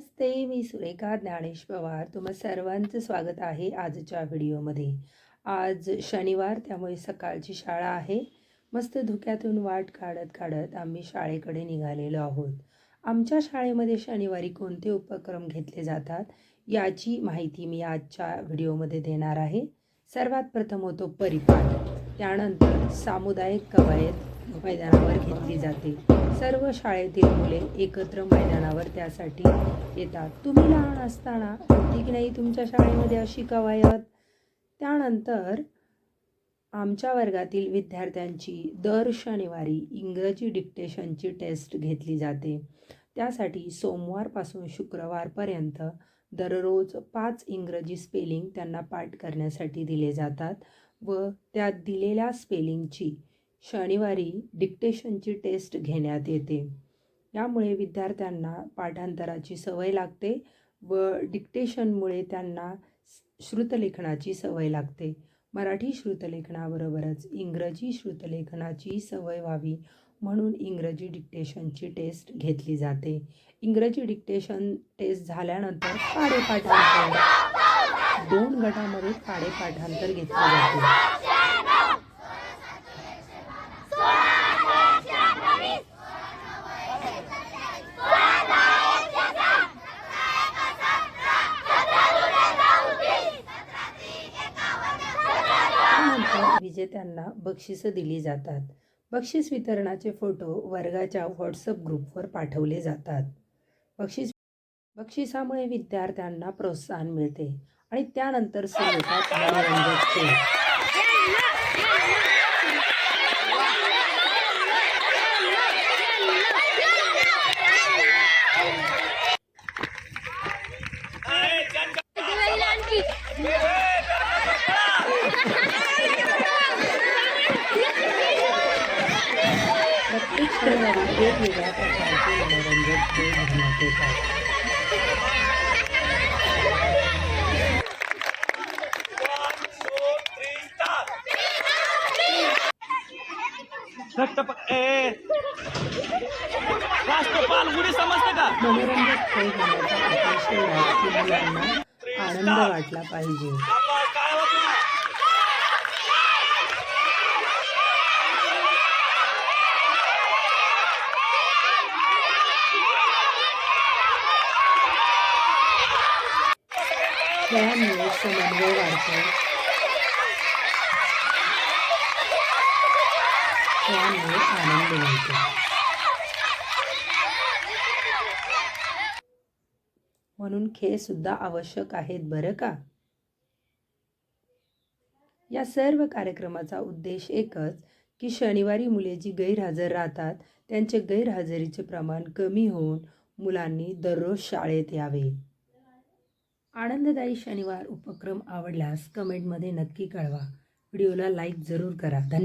नमस्ते मी सुरेखा ज्ञानेश पवार. तुम्हा सर्वांचं स्वागत आहे आजच्या व्हिडिओमध्ये. आज शनिवार त्यामुळे सकाळची शाळा आहे. मस्त धुक्यातून वाट काढत काढत आम्ही शाळेकडे निघालेलो आहोत. आमच्या शाळेमध्ये शनिवारी कोणते उपक्रम घेतले जातात याची माहिती मी आजच्या व्हिडिओमध्ये देणार आहे. सर्वात प्रथम होतो परिपाठ. त्यानंतर सामुदायिक कवायत मैदानावर घेतली जाते. सर्व शाळेतील मुले एकत्र मैदानावर त्यासाठी येतात. तुम्ही लहान असताना होती की नाही तुमच्या शाळेमध्ये अशी कवायत? त्यानंतर आमच्या वर्गातील विद्यार्थ्यांची दर शनिवारी इंग्रजी डिक्टेशनची टेस्ट घेतली जाते. त्यासाठी सोमवारपासून शुक्रवारपर्यंत दररोज पाच इंग्रजी स्पेलिंग त्यांना पाठ करण्यासाठी दिले जातात व त्या दिलेल्या स्पेलिंगची शनिवारी डिक्टेशनची टेस्ट घेण्यात येते. यामुळे विद्यार्थ्यांना पाठांतराची सवय लागते व डिक्टेशनमुळे त्यांना श्रुतलेखनाची सवय लागते. मराठी श्रुतलेखनाबरोबरच इंग्रजी श्रुतलेखनाची सवय व्हावी म्हणून इंग्रजी डिक्टेशनची टेस्ट घेतली जाते. इंग्रजी डिक्टेशन टेस्ट झाल्यानंतर पाढेपाठांतर दोन गटामध्ये पाढेपाठांतर घेतले जाते. त्यानंतर विजेत्यांना बक्षिसं दिली जातात. बक्षीस वितरणाचे फोटो वर्गाच्या व्हॉट्सअप ग्रुपवर पाठवले जातात. बक्षीस बक्षिसामुळे विद्यार्थ्यांना प्रोत्साहन मिळते आणि त्यानंतर सुरू होतात मनोरंजक खेळ शनिवारी वेगवेगळ्या प्रकारचे मनोरंजक खेळ घेण्यात येतात रक्तप ए राष्ट्रपाल उडी समजतं का मनोरंजक खेळ घेण्याचा उद्देश एवढाच की मुलांना आनंद वाटला पाहिजे बाबा, काय होत नाही. खेळामुळे समन्वय वाढतो खेळामुळे आनंद मिळतो. म्हणून खेळ सुद्धा आवश्यक आहेत बरं का? या सर्व कार्यक्रमाचा उद्देश एकच की शनिवारी मुले जी गैरहजर राहतात त्यांचे गैरहजेरीचे प्रमाण कमी होऊन मुलांनी दररोज शाळेत यावे. आनंददायी शनिवार उपक्रम आवडल्यास कमेंटमध्ये नक्की कळवा. व्हिडिओला लाईक जरूर करा. धन्यवाद.